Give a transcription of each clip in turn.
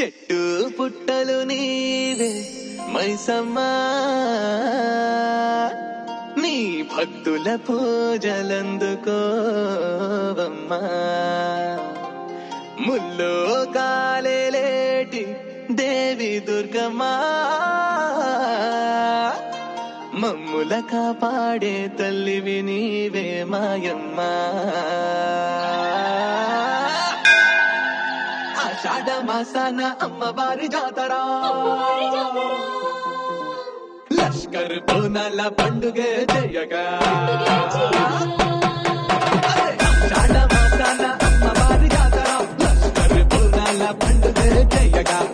చెట్టు పుట్టలు నీవే మైసమ్మా. నీ భక్తుల పూజలందుకోవమ్మా ముల్లు కాలేటి దేవి దుర్గమ్మా. మమ్ముల కాపాడే తల్లివి నీవే మాయమ్మా. షాడమాసాన అమ్మవారి జాతర లష్కర్ బోనాల పండుగ జయగా అమ్మవారి జాతర లష్కర్ బోనాల పండుగ జయగా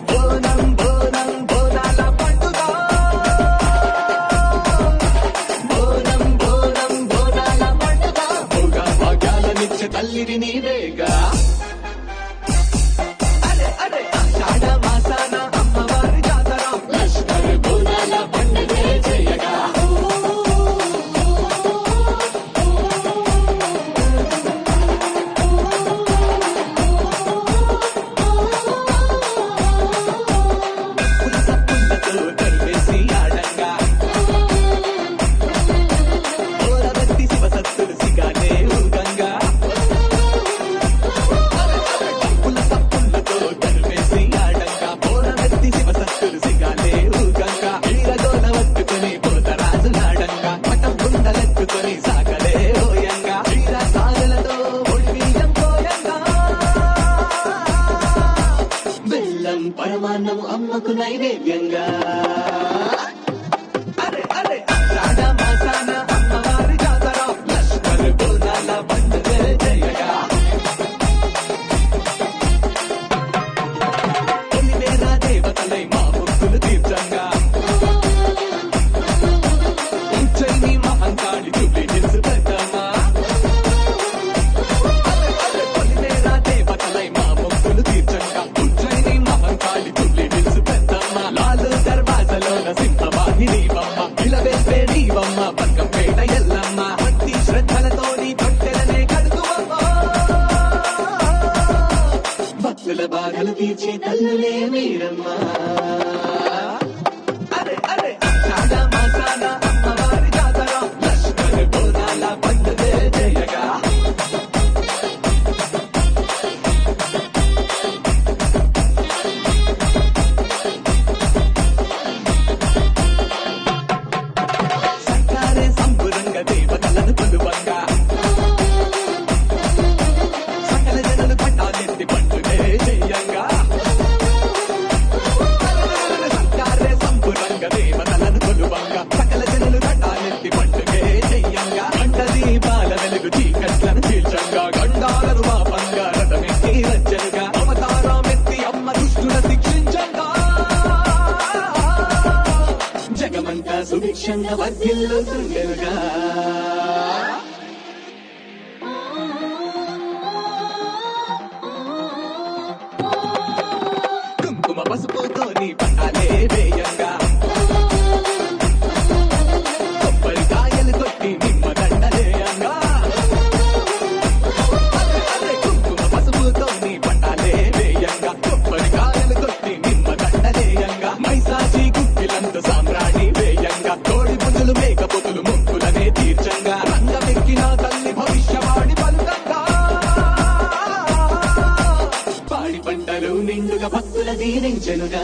పరమాన్నము అమ్మకు నైవేద్యంగా. వచ్చే తల్లులే మీరమ్మా. సంకీర్షంగా గండాలను పాపంగా రథమెక్కి రచ్చనిగా అవతారమెత్తి అమ్మ దుష్టుల శిక్షించంగా జగమంతా సుభిక్షంగా వర్గిల్లుతుండెనుగా భక్తుల దీనించనుగా